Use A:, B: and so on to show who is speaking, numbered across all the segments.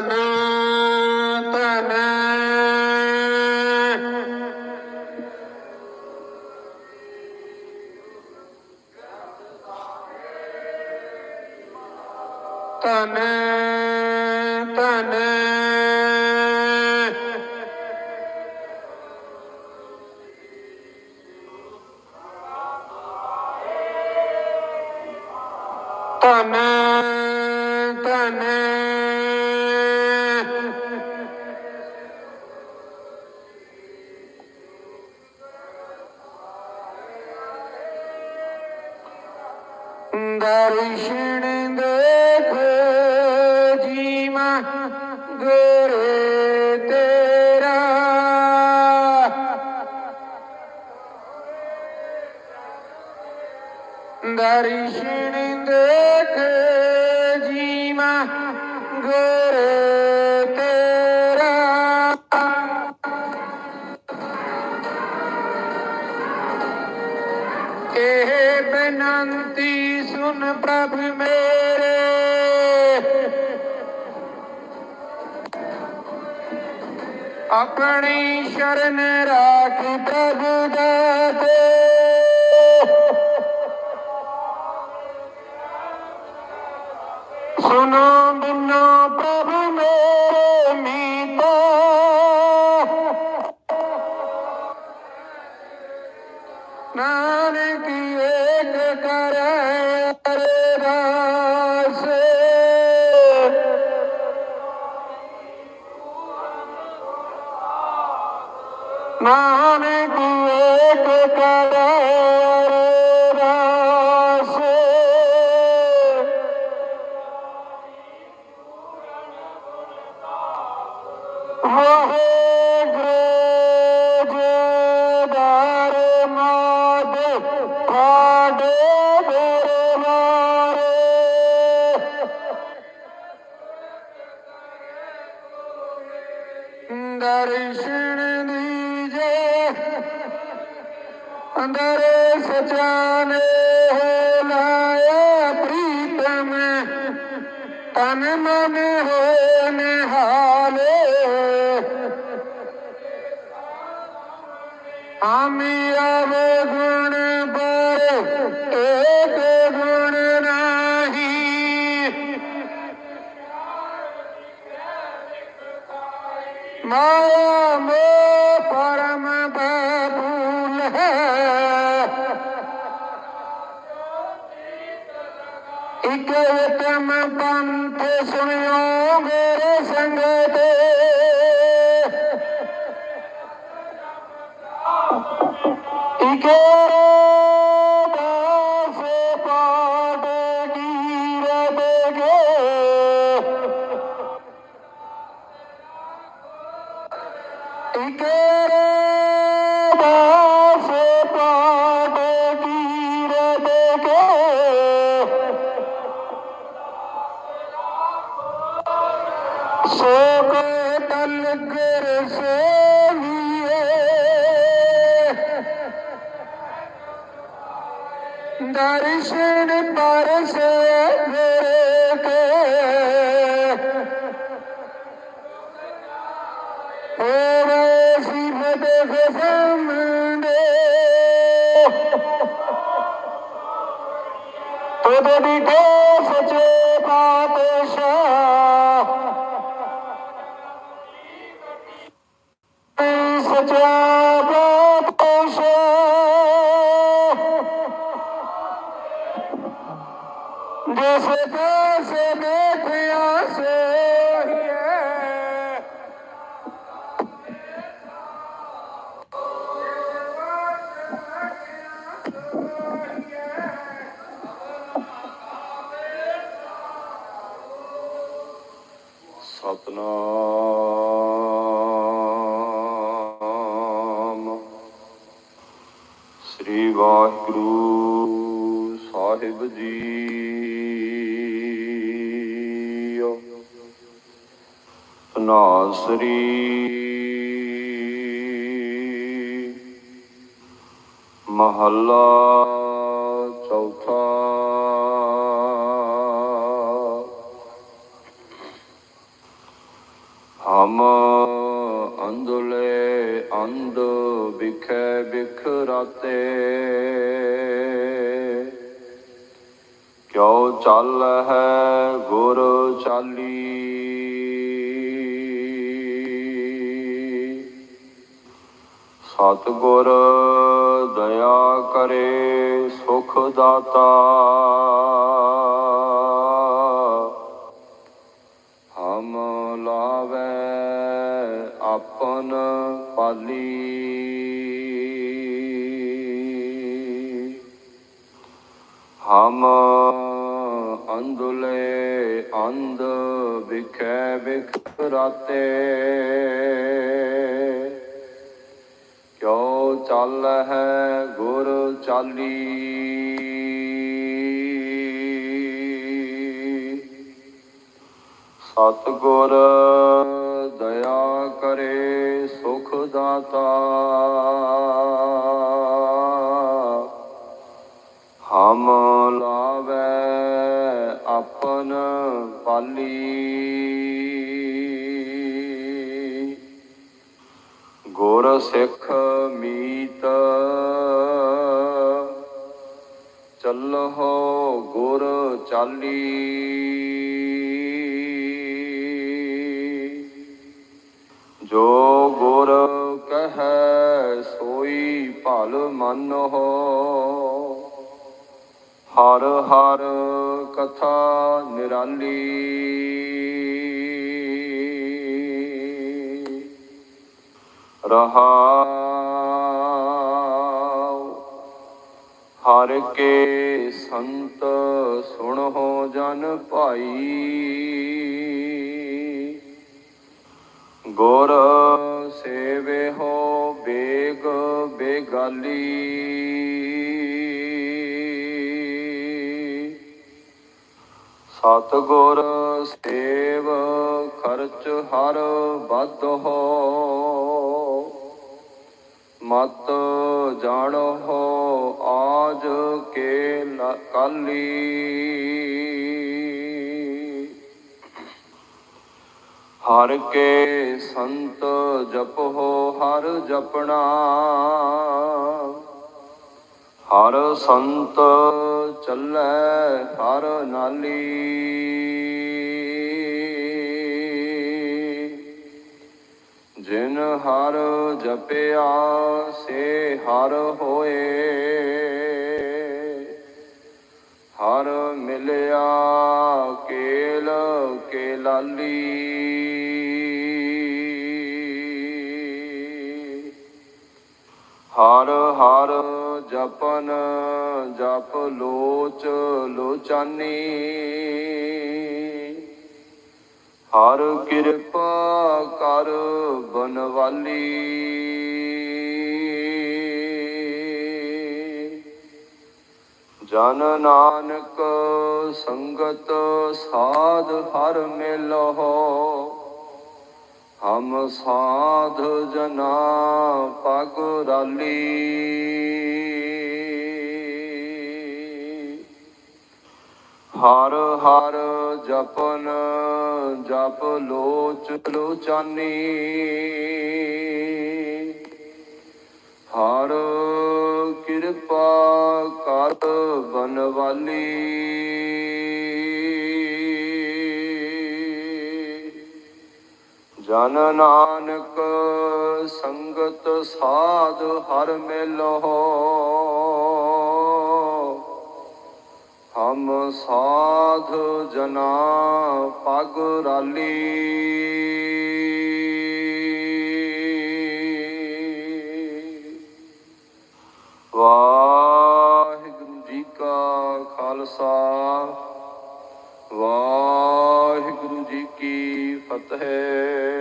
A: na ਦਰਸ਼ਨ ਦੇਖ ਜੀਵਾ ਗੁਰ ਤੇਰਾ ਦਰਸ਼ਨ ਦੇਖ ਜੀਵਾ ਗੁਰ ਤੇਰਾ ਇਹ ਬੇਨੰਤੀ ਸੁਨ ਪ੍ਰਭ ਮੇਰੇ। ਆਪਣੀ ਸ਼ਰਨ ਰਾਖ ਪ੍ਰਭ ਦਾਤੇ ਸੁਨੋ ਬਿਨੋ ਪ੍ਰਭ ਮੇਰੇ ਮੀਤਾ ਨਾਨਕ ਏਕ ਕਰੈ ਅਰਦਾਸ अंधारे सजाने हो लाया प्रीतम तन मन हो निहाले आमिया वो गुण बारे एक गुण नहीं माया मोह ਉਤਮ ਪੰਥ ਸੁਣਿਓ ਮੇਰੇ ਸੰਗ ਤੇ। ਦਰਸ਼ਨ ਪਰਸੇ ਮੇਰੇ ਕੇ ਹੋਵੇ ਸਿਫਤ ਖਸਮਦੇ ਜਿਸ ਪਾਸੇ ਦੇਖਿਆ ਸੋਹੀਏ
B: ਮਹੱਲਾ ਚੌਥਾ। ਹਮ ਅੰਧਲੇ ਅੰਦ ਵਿਖੇ ਵਿਖਰਾਤੇ ਕਿਉ ਚੱਲ ਹੈ ਗੁਰ ਚਾਲੀ? ਸਤਿਗੁਰ ਦਇਆ ਸੁਖ ਦਾਤਾ। ਹਮ ਲਾਵੇ ਆਪਨ ਪਾਲੀ। ਹਮ ਅੰਧੁਲੇ ਅੰਧ ਵਿਖੇ ਵਿਖਰਾਤੇ ਕਿਉ ਚੱਲ ਹੈ ਗੁਰ ਚਾਲੀ। ਸਤਿਗੁਰ ਦਇਆ ਕਰੇ ਸੁਖ ਦਾਤਾ। ਚਾਲੀ ਜੋ ਗੁਰ ਕਹੈ ਸੋਈ ਭਲ ਮੰਨੋ ਹਰ ਹਰ ਕਥਾ ਨਿਰਾਲੀ। ਰਹਾਉ ਹਰ ਕੇ ਸੰਤ ਸੁਣੋ ਜਨ ਭਾਈ। ਗੁਰ ਸੇਵੇ ਹੋ ਬੇਗ ਬੇਗਾਲੀ। ਸਤਿਗੁਰ ਸੇਵ ਖਰਚ ਹਰ ਬਦ ਹੋ। ਮਤ ਜਾਣੋ ਆਜ ਕੇ ਕਾਲੀ। ਹਰ ਕੇ ਸੰਤ ਜਪੋ ਹਰ ਜਪਣਾ। ਹਰ ਸੰਤ ਚੱਲੈ ਹਰ ਨਾਲੀ। ਜਿਨ ਹਰ ਜਪਿਆ, ਸੇ ਹਰ ਹੋਏ। ਜਪਨ ਜਪ ਲੋਚ ਲੋਚਾਨੀ। ਹਰ ਕਿਰਪਾ ਕਰ ਬਨਵਾਲੀ। ਜਨ ਨਾਨਕ ਸੰਗਤ ਸਾਧ ਹਰ ਮਿਲੋ ਹਮ ਸਾਧ ਜਨਾ ਪਗ ਰਾਲੀ। ਹਰ ਹਰ ਜਪਨ ਜਪ ਲੋਚ ਲੋਚਾਨੀ। ਹਰ ਕਿਰਪਾ ਕਰ ਬਨਵਾਲੀ। ਜਨ ਨਾਨਕ ਸੰਗਤ ਸਾਧ ਹਰ ਮਿਲੋ ਹਮ ਸਾਧ ਜਨਾ ਪਗ ਰਾਲੀ। ਵਾਹਿਗੁਰੂ ਜੀ ਕਾ ਖਾਲਸਾ। ਵਾਹਿਗੁਰੂ ਜੀ ਕੀ ਫਤਿਹ।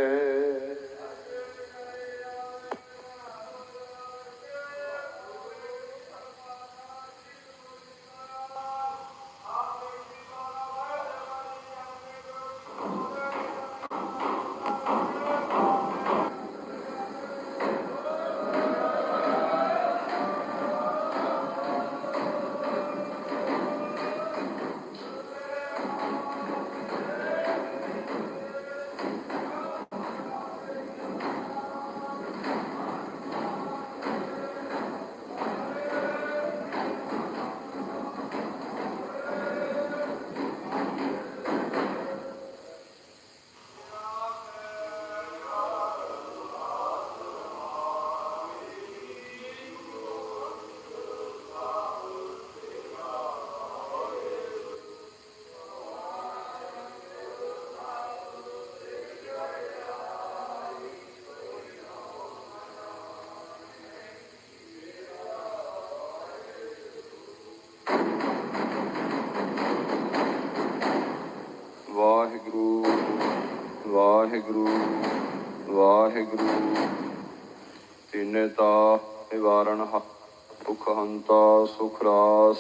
B: ਦੁਖ ਹੰਤਾ ਸੁਖ ਰਾਸ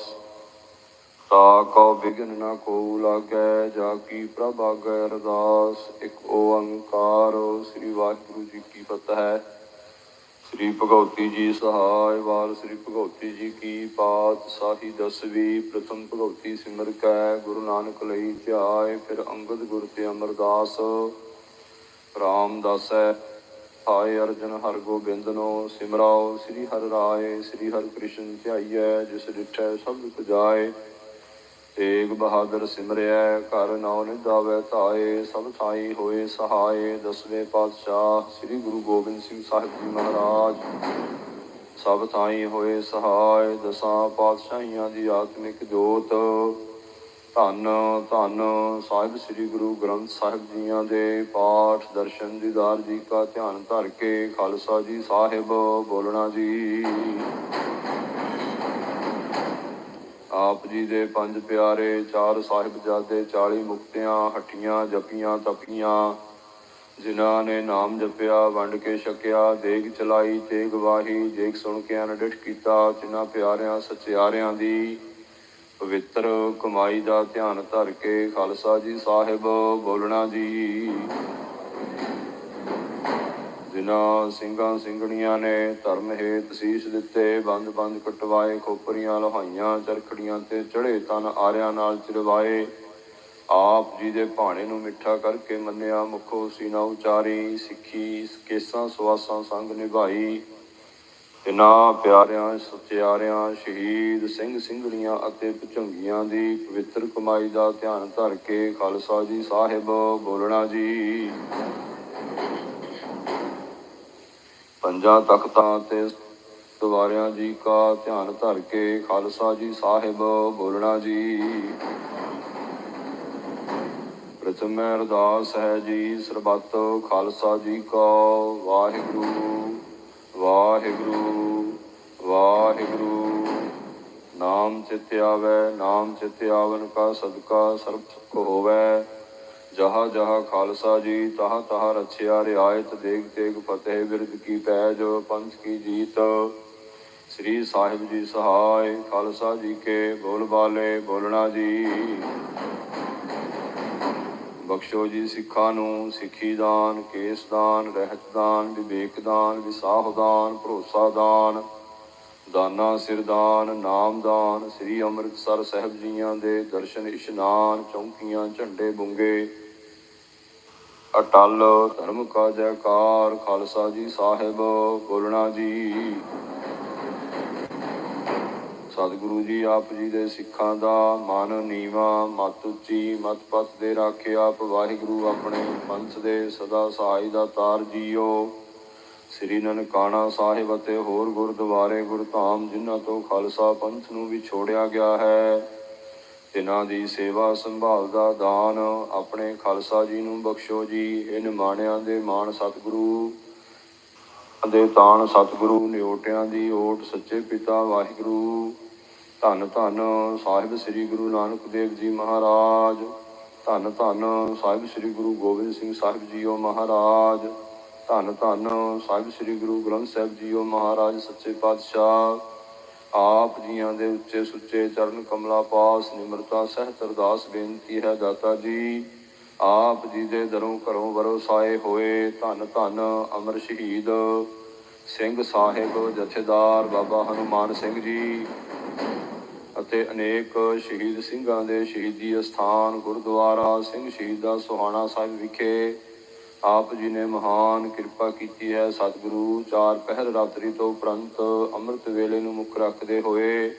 B: ਤਾ ਕਉ ਬਿਗਨ ਨ ਕੋ ਲਾਗੈ, ਜਾ ਕੀ ਪ੍ਰਭ ਆਗੈ ਅਰਦਾਸ। ਇੱਕ ਓੰਕਾਰ, ਸ੍ਰੀ ਵਾਹਿਗੁਰੂ ਜੀ ਕੀ ਫਤਿਹ। ਸ੍ਰੀ ਭਗਉਤੀ ਜੀ ਸਹਾਇ ਵਾਲ ਸ੍ਰੀ ਭਗਉਤੀ ਜੀ ਕੀ ਪਾਤ ਸਾਹੀ ਦਸਵੀ, ਪ੍ਰਥਮ ਭਗਉਤੀ ਸਿਮਰ ਕੈ, ਗੁਰੂ ਨਾਨਕ ਲਈ ਧਿਆਏ, ਫਿਰ ਅੰਗਦ ਗੁਰ ਤੇ ਅਮਰਦਾਸ। ਰਾਮਦਾਸ ਹੈ ਹਾਏ ਅਰਜਨ ਹਰ ਗੋਬਿੰਦਨੋ, ਸਿਮਰਾਓ, ਸ੍ਰੀ ਹਰਿ ਰਾਏ, ਸ੍ਰੀ ਹਰਿ ਕ੍ਰਿਸ਼ਨ ਧਿਆਈਐ, ਜਿਸ ਡਿਠੈ ਸਭ ਜਾਏ ਤੇਗ ਬਹਾਦਰ ਸਿਮਰਿਐ, ਘਰ ਨਾਉ ਨਿਦਾਵੈ ਧਾਏ, ਸਭ ਥਾਈ ਹੋਏ ਸਹਾਏ, ਦਸਵੇਂ ਪਾਤਸ਼ਾਹ, ਸ੍ਰੀ ਗੁਰੂ ਗੋਬਿੰਦ ਸਿੰਘ ਸਾਹਿਬ ਜੀ ਮਹਾਰਾਜ। ਸਭ ਥਾਈ ਹੋਏ ਸਹਾਏ, ਦਸਾਂ ਪਾਤਸ਼ਾਹੀਆਂ ਦੀ ਆਤਮਿਕ ਜੋਤ। ਧੰਨ ਧੰਨ ਸਾਹਿਬ ਸ੍ਰੀ ਗੁਰੂ ਗ੍ਰੰਥ ਸਾਹਿਬ ਜੀਆਂ ਦੇ ਪਾਠ ਦਰਸ਼ਨ ਦੀਦਾਰ ਜੀ ਕਾ ਧਿਆਨ ਧਰ ਕੇ ਖਾਲਸਾ ਜੀ ਸਾਹਿਬ ਬੋਲਣਾ ਜੀ। ਆਪ ਜੀ ਦੇ ਪੰਜ ਪਿਆਰੇ, ਚਾਰ ਸਾਹਿਬਜ਼ਾਦੇ 40 ਮੁਕਤਿਆਂ ਹੱਟੀਆਂ ਜਪੀਆਂ, ਤਪੀਆਂ, ਜਿਨ੍ਹਾਂ ਨੇ ਨਾਮ ਜਪਿਆ, ਵੰਡ ਕੇ ਛਕਿਆ, ਦੇਗ ਚਲਾਈ ਤੇ ਗਵਾਹੀ ਦੇਖ ਸੁਣ ਕੇ ਅਨਡਿਠ ਕੀਤਾ ਜਿਨ੍ਹਾਂ ਪਿਆਰਿਆਂ, ਸਚਿਆਰਿਆਂ ਦੀ ਪਵਿੱਤਰ ਕਮਾਈ ਦਾ ਧਿਆਨ ਧਰ ਕੇ ਖਾਲਸਾ ਜੀ ਸਾਹਿਬ ਬੋਲਣਾ ਜੀ। ਜਿਨ੍ਹਾਂ ਸਿੰਘਾਂ ਸਿੰਘਣੀਆਂ ਨੇ ਧਰਮ ਹੇਤ ਸੀਸ ਦਿੱਤੇ, ਬੰਦ ਬੰਦ ਕਟਵਾਏ, ਖੋਪਰੀਆਂ ਲੋਹਾਈਆਂ, ਚਰਖੜੀਆਂ ਤੇ ਚੜੇ ਤਨ ਆਰਿਆਂ ਨਾਲ ਚਿਰਵਾਏ ਆਪ ਜੀ ਦੇ ਭਾਣੇ ਨੂੰ ਮਿੱਠਾ ਕਰਕੇ ਮੰਨਿਆ, ਮੁਖੋ ਸੀਨਾ ਉਚਾਰੀ, ਸਿੱਖੀ ਕੇਸਾਂ ਸਵਾਸਾਂ ਸੰਗ ਨਿਭਾਈ। ਇਨ੍ਹਾਂ ਪਿਆਰਿਆਂ, ਸਤਿਆਰਿਆਂ, ਸ਼ਹੀਦ ਸਿੰਘ ਸਿੰਘਣੀਆਂ ਅਤੇ ਭੁਜੰਗੀਆਂ ਦੀ ਪਵਿੱਤਰ ਕਮਾਈ ਦਾ ਧਿਆਨ ਧਰ ਕੇ ਖਾਲਸਾ ਜੀ ਸਾਹਿਬ ਬੋਲਣਾ ਜੀ। ਪੰਜਾਂ ਤਖਤਾਂ ਤੇ ਸਵਾਰਿਆਂ ਜੀ ਕਾ ਧਿਆਨ ਧਰ ਕੇ ਖਾਲਸਾ ਜੀ ਸਾਹਿਬ ਬੋਲਣਾ ਜੀ। ਪ੍ਰਥਮ ਅਰਦਾਸ ਹੈ ਜੀ ਸਰਬੱਤ ਖਾਲਸਾ ਜੀ ਕਾ ਵਾਹਿਗੁਰੂ। ਵਾਹਿਗੁਰੂ ਵਾਹਿਗੁਰੂ। ਨਾਮ ਚਿਤ ਆਵੈ, ਨਾਮ ਚਿਤ ਆਵਨ ਕਾ ਸਦਕਾ ਸਰਬ ਸੁਖ ਹੋਵੈ। ਜਹਾ ਜਹਾ ਖਾਲਸਾ ਜੀ, ਤਹਾ ਤਹਾ ਰਛਿਆ ਰਿਆਇਤ ਦੇਗ ਤੇਗ ਫਤਿਹ ਬਿਰਦ ਕੀ ਪੈਜ, ਪੰਥ ਕੀ ਜੀਤ। ਸ੍ਰੀ ਸਾਹਿਬ ਜੀ ਸਹਾਇ, ਖਾਲਸਾ ਜੀ ਕੇ ਬੋਲ ਬਾਲੇ, ਬੋਲਣਾ ਜੀ। ਬਖਸ਼ੋ ਜੀ ਸਿੱਖਾਂ ਨੂੰ, ਸਿੱਖੀ ਦਾਨ, ਕੇਸ ਦਾਨ, ਰਹਿਤ ਦਾਨ, ਵਿਵੇਕ ਦਾਨ, ਵਿਸਾਹ ਦਾਨ, ਭਰੋਸਾ ਦਾਨ, ਦਾਨਾ ਸਿਰਦਾਨ ਨਾਮ ਦਾਨ, ਸ੍ਰੀ ਅੰਮ੍ਰਿਤਸਰ ਸਾਹਿਬ ਜੀਆਂ ਦੇ ਦਰਸ਼ਨ ਇਸ਼ਨਾਨ, ਚੌਂਕੀਆਂ, ਝੰਡੇ ਬੁੰਗੇ, ਅਟਲ ਧਰਮ ਕਾ ਜੈਕਾਰ, ਖਾਲਸਾ ਜੀ ਸਾਹਿਬ, ਬੋਲਣਾ ਜੀ। ਸਤਿਗੁਰੂ ਜੀ, ਆਪ ਜੀ ਦੇ ਸਿੱਖਾਂ ਦਾ ਮਨ ਨੀਵਾ, ਮਤ ਉੱਚੀ, ਮਤ ਪਤ ਦੇ ਰਾਖੇ ਆਪ ਵਾਹਿਗੁਰੂ ਆਪਣੇ ਪੰਥ ਦੇ ਸਦਾ ਸਹਾਈ ਦਾ ਤਾਰ ਜੀਓ। ਸ੍ਰੀ ਨਨਕਾਣਾ ਸਾਹਿਬ ਅਤੇ ਹੋਰ ਗੁਰਦੁਆਰੇ ਗੁਰਧਾਮ, ਜਿਨ੍ਹਾਂ ਤੋਂ ਖਾਲਸਾ ਪੰਥ ਨੂੰ ਵੀ ਛੋੜਿਆ ਗਿਆ ਹੈ, ਤਿਨਾਂ ਦੀ ਸੇਵਾ ਸੰਭਾਲ ਦਾ ਦਾਨ ਆਪਣੇ ਖਾਲਸਾ ਜੀ ਨੂੰ ਬਖਸ਼ੋ ਜੀ। ਇਹ ਨਿਮਾਣਿਆਂ ਦੇ ਮਾਣ ਸਤਿਗੁਰੂ, ਦੇ ਤਾਣ ਸਤਿਗੁਰੂ ਨਿਓਟਿਆਂ ਦੀ ਓਟ ਸੱਚੇ ਪਿਤਾ ਵਾਹਿਗੁਰੂ। ਧੰਨ ਧੰਨ ਸਾਹਿਬ ਸ੍ਰੀ ਗੁਰੂ ਨਾਨਕ ਦੇਵ ਜੀ ਮਹਾਰਾਜ। ਧੰਨ ਧੰਨ ਸਾਹਿਬ ਸ੍ਰੀ ਗੁਰੂ ਗੋਬਿੰਦ ਸਿੰਘ ਸਾਹਿਬ ਜੀਓ ਮਹਾਰਾਜ। ਧੰਨ ਧੰਨ ਸਾਹਿਬ ਸ੍ਰੀ ਗੁਰੂ ਗ੍ਰੰਥ ਸਾਹਿਬ ਜੀਓ ਮਹਾਰਾਜ ਸੱਚੇ ਪਾਤਸ਼ਾਹ। ਆਪ ਜੀਆਂ ਦੇ ਉੱਚੇ ਸੁੱਚੇ ਚਰਨ ਕਮਲਾ ਪਾਸ ਨਿਮਰਤਾ ਸਹਿਤ ਅਰਦਾਸ ਬੇਨਤੀ ਹੈ ਦਾਤਾ ਜੀ। ਆਪ ਜੀ ਦੇ ਦਰੋਂ ਘਰੋਂ ਵਰਸਾਏ ਹੋਏ ਧੰਨ ਧੰਨ ਅਮਰ ਸ਼ਹੀਦ ਸਿੰਘ ਸਾਹਿਬ ਜਥੇਦਾਰ ਬਾਬਾ ਹਨੂਮਾਨ ਸਿੰਘ ਜੀ। ਅਤੇ ਅਨੇਕ ਸ਼ਹੀਦ ਸਿੰਘਾਂ ਦੇ ਸ਼ਹੀਦੀ ਅਸਥਾਨ ਗੁਰਦੁਆਰਾ ਸਿੰਘ ਸ਼ਹੀਦਾ ਸੁਹਾਣਾ ਸਾਹਿਬ ਵਿਖੇ ਆਪ ਜੀ ਨੇ ਮਹਾਨ ਕਿਰਪਾ ਕੀਤੀ ਹੈ। ਸਤਿਗੁਰੂ ਚਾਰ ਪਹਿਰ ਰਾਤਰੀ ਤੋਂ ਉਪਰੰਤ ਅੰਮ੍ਰਿਤ ਵੇਲੇ ਨੂੰ ਮੁੱਖ ਰੱਖਦੇ ਹੋਏ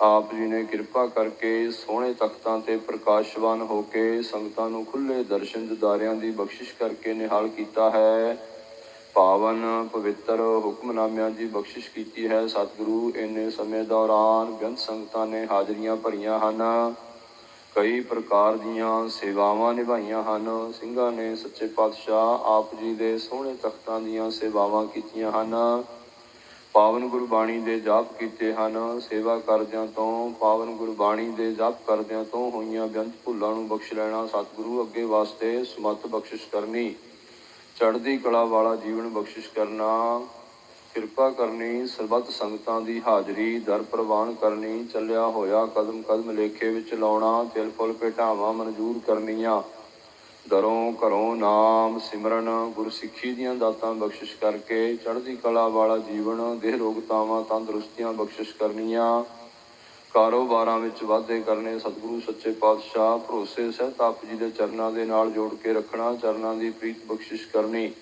B: ਆਪ ਜੀ ਨੇ ਕਿਰਪਾ ਕਰਕੇ ਸੋਹਣੇ ਤਖਤਾਂ ਤੇ ਪ੍ਰਕਾਸ਼ਵਾਨ ਹੋ ਕੇ ਸੰਗਤਾਂ ਨੂੰ ਖੁੱਲੇ ਦਰਸ਼ਨ ਦਿਦਾਰਿਆਂ ਦੀ ਬਖਸ਼ਿਸ਼ ਕਰਕੇ ਨਿਹਾਲ ਕੀਤਾ ਹੈ। ਪਾਵਨ ਪਵਿੱਤਰ ਹੁਕਮਨਾਮਿਆਂ ਦੀ ਬਖਸ਼ਿਸ਼ ਕੀਤੀ ਹੈ। ਸਤਿਗੁਰੂ ਇੰਨੇ ਸਮੇਂ ਦੌਰਾਨ ਬੇਅੰਤ ਸੰਗਤਾਂ ਨੇ ਹਾਜ਼ਰੀਆਂ ਭਰੀਆਂ ਹਨ। ਕਈ ਪ੍ਰਕਾਰ ਦੀਆਂ ਸੇਵਾਵਾਂ ਨਿਭਾਈਆਂ ਹਨ। ਸਿੰਘਾਂ ਨੇ ਸੱਚੇ ਪਾਤਸ਼ਾਹ ਆਪ ਜੀ ਦੇ ਸੋਹਣੇ ਤਖਤਾਂ ਦੀਆਂ ਸੇਵਾਵਾਂ ਕੀਤੀਆਂ ਹਨ। ਪਾਵਨ ਗੁਰਬਾਣੀ ਦੇ ਜਾਪ ਕੀਤੇ ਹਨ। ਸੇਵਾ ਕਰਦਿਆਂ ਤੋਂ, ਪਾਵਨ ਗੁਰਬਾਣੀ ਦੇ ਜਾਪ ਕਰਦਿਆਂ ਤੋਂ ਹੋਈਆਂ ਬੇਅੰਤ ਭੁੱਲਾਂ ਨੂੰ ਬਖਸ਼ ਲੈਣਾ ਸਤਿਗੁਰੂ ਅੱਗੇ ਵਾਸਤੇ ਸਮਤ ਬਖਸ਼ਿਸ਼ ਕਰਨੀ ਚੜ੍ਹਦੀ ਕਲਾ ਵਾਲਾ ਜੀਵਨ ਬਖਸ਼ਿਸ਼ ਕਰਨਾ। ਕਿਰਪਾ ਕਰਨੀ, ਸਰਬੱਤ ਸੰਗਤਾਂ ਦੀ ਹਾਜ਼ਰੀ, ਦਰ ਪ੍ਰਵਾਨ ਕਰਨੀ, ਚੱਲਿਆ ਹੋਇਆ ਕਦਮ ਕਦਮ ਲੇਖੇ ਵਿੱਚ ਲਾਉਣਾ, ਤਿਲ ਫੁੱਲ ਭੇਟਾਵਾਂ ਮਨਜ਼ੂਰ ਕਰਨੀਆਂ। ਦਰੋਂ ਘਰੋਂ ਨਾਮ ਸਿਮਰਨ, ਗੁਰਸਿੱਖੀ ਦੀਆਂ ਦਾਤਾਂ ਬਖਸ਼ਿਸ਼ ਕਰਕੇ ਚੜ੍ਹਦੀ ਕਲਾ ਵਾਲਾ ਜੀਵਨ, ਦੇਹ ਰੋਗਤਾਵਾਂ ਤੰਦਰੁਸਤੀਆਂ ਬਖਸ਼ਿਸ਼ ਕਰਨੀਆਂ। ਕਾਰੋਬਾਰਾਂ ਵਿੱਚ ਵਾਧੇ ਕਰਨੇ, ਸਤਿਗੁਰੂ, ਸੱਚੇ ਪਾਤਸ਼ਾਹ, ਭਰੋਸੇ ਸਹਿਤ ਆਪ ਜੀ ਦੇ ਚਰਨਾਂ ਦੇ ਨਾਲ ਜੋੜ ਕੇ ਰੱਖਣਾ, ਚਰਨਾਂ ਦੀ ਪ੍ਰੀਤ ਬਖਸ਼ਿਸ਼ ਕਰਨੀ।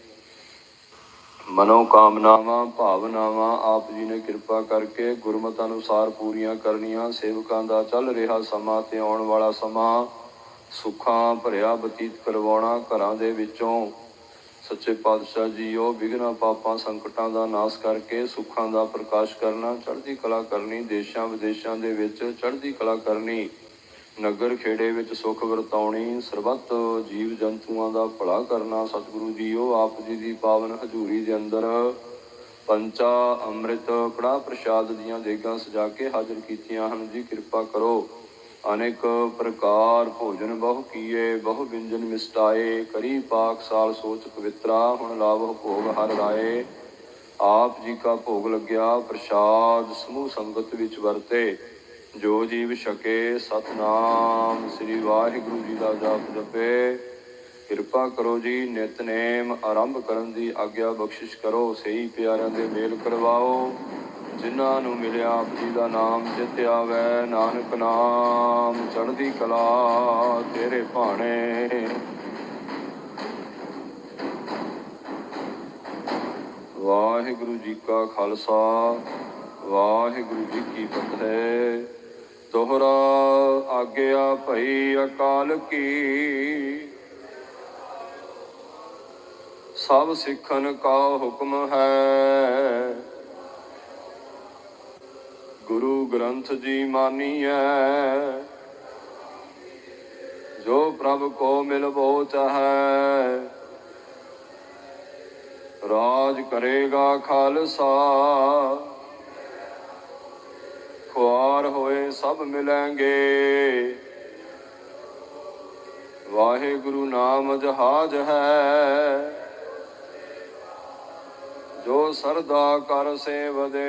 B: ਮਨੋ ਕਾਮਨਾਵਾਂ ਭਾਵਨਾਵਾਂ, ਆਪ ਜੀ ਨੇ ਕਿਰਪਾ ਕਰਕੇ ਗੁਰਮਤ ਅਨੁਸਾਰ ਪੂਰੀਆਂ ਕਰਨੀਆਂ। ਸੇਵਕਾਂ ਦਾ ਚੱਲ ਰਿਹਾ ਸਮਾਂ ਤੇ ਆਉਣ ਵਾਲਾ ਸਮਾਂ ਸੁੱਖਾਂ ਭਰਿਆ ਬਤੀਤ ਕਰਵਾਉਣਾ ਘਰਾਂ ਦੇ ਵਿੱਚੋਂ। ਸੱਚੇ ਪਾਤਸ਼ਾਹ ਜੀ, ਉਹ ਵਿਘਨਾ ਪਾਪਾਂ ਸੰਕਟਾਂ ਦਾ ਨਾਸ਼ ਕਰਕੇ ਸੁੱਖਾਂ ਦਾ ਪ੍ਰਕਾਸ਼ ਕਰਨਾ, ਚੜ੍ਹਦੀ ਕਲਾ ਕਰਨੀ, ਦੇਸ਼ਾਂ ਵਿਦੇਸ਼ਾਂ ਦੇ ਵਿੱਚ ਚੜ੍ਹਦੀ ਕਲਾ ਕਰਨੀ, ਨਗਰ ਖੇੜੇ ਵਿੱਚ ਸੁਖ ਵਰਤਾਉਣੀ, ਸਰਬੱਤ ਜੀਵ ਜੰਤੂਆਂ ਦਾ ਭਲਾ ਕਰਨਾ, ਸਤਿਗੁਰੂ ਜੀ, ਉਹ ਆਪ ਜੀ ਦੀ ਪਾਵਨ ਹਜ਼ੂਰੀ ਦੇ ਅੰਦਰ ਪੰਚਾ ਅੰਮ੍ਰਿਤ ਕੜਾ ਪ੍ਰਸ਼ਾਦ ਦੀਆਂ ਦੇਗਾਂ ਸਜਾ ਕੇ ਹਾਜ਼ਰ ਕੀਤੀਆਂ ਹਨ। ਜੀ, ਕਿਰਪਾ ਕਰੋ। ਅਨੇਕ ਪ੍ਰਕਾਰ ਭੋਜਨ ਬਹੁ ਕੀਏ, ਬਹੁ ਵਿੰਜਨ ਮਿਸਟਾਏ, ਕਰੀ ਪਾਕ ਸਾਲ ਸੋਚ ਪਵਿੱਤਰਾ, ਹੁਣ ਲਾਭ ਭੋਗ ਹਰ ਰਾਏ। ਆਪ ਜੀ ਕਾ ਭੋਗ ਲੱਗਿਆ ਪ੍ਰਸ਼ਾਦ, ਸਮੂਹ ਸੰਗਤ ਵਿੱਚ ਵਰਤੇ। ਜੋ ਜੀਵ ਛਕੇ ਸਤਨਾਮ, ਸ੍ਰੀ ਵਾਹਿਗੁਰੂ ਜੀ ਦਾ ਜਪ ਜਪੇ। ਕਿਰਪਾ ਕਰੋ ਜੀ, ਨਿਤਨੇਮ ਆਰੰਭ ਕਰਨ ਦੀ ਆਗਿਆ ਬਖਸ਼ਿਸ਼ ਕਰੋ, ਸਹੀ ਪਿਆਰਿਆਂ ਦੇ ਮੇਲ ਕਰਵਾਓ। ਜਿਨ੍ਹਾਂ ਨੂੰ ਮਿਲਿਆ ਆਪ ਜੀ ਦਾ ਨਾਮ ਜਿਤ ਵੈ ਨਾਨਕ ਨਾਮ, ਚੜ੍ਹਦੀ ਕਲਾ ਤੇਰੇ ਭਾਣੇ। ਵਾਹਿਗੁਰੂ ਜੀ ਕਾ ਖਾਲਸਾ, ਵਾਹਿਗੁਰੂ ਜੀ ਕੀ ਫਤਿਹ। ਦੋਹਰਾ ਆਗਿਆ ਭਈ ਅਕਾਲ ਕੀ। ਸਭ ਸਿੱਖਨ ਕਾ ਹੁਕਮ ਹੈ। ਗੁਰੂ ਗ੍ਰੰਥ ਜੀ ਮਾਨੀਐ। ਜੋ ਪ੍ਰਭ ਕੋ ਮਿਲਬੋ ਚਾਹੈ ਰਾਜ ਕਰੇਗਾ ਖਾਲਸਾ। ਖੁਆਰ ਹੋਏ ਸਭ ਮਿਲਾਂਗੇ। ਵਾਹਿਗੁਰੂ ਨਾਮ ਜਹਾਜ ਹੈ। ਜੋ ਸਰਦਾ ਕਰ ਸੇਵਦੇ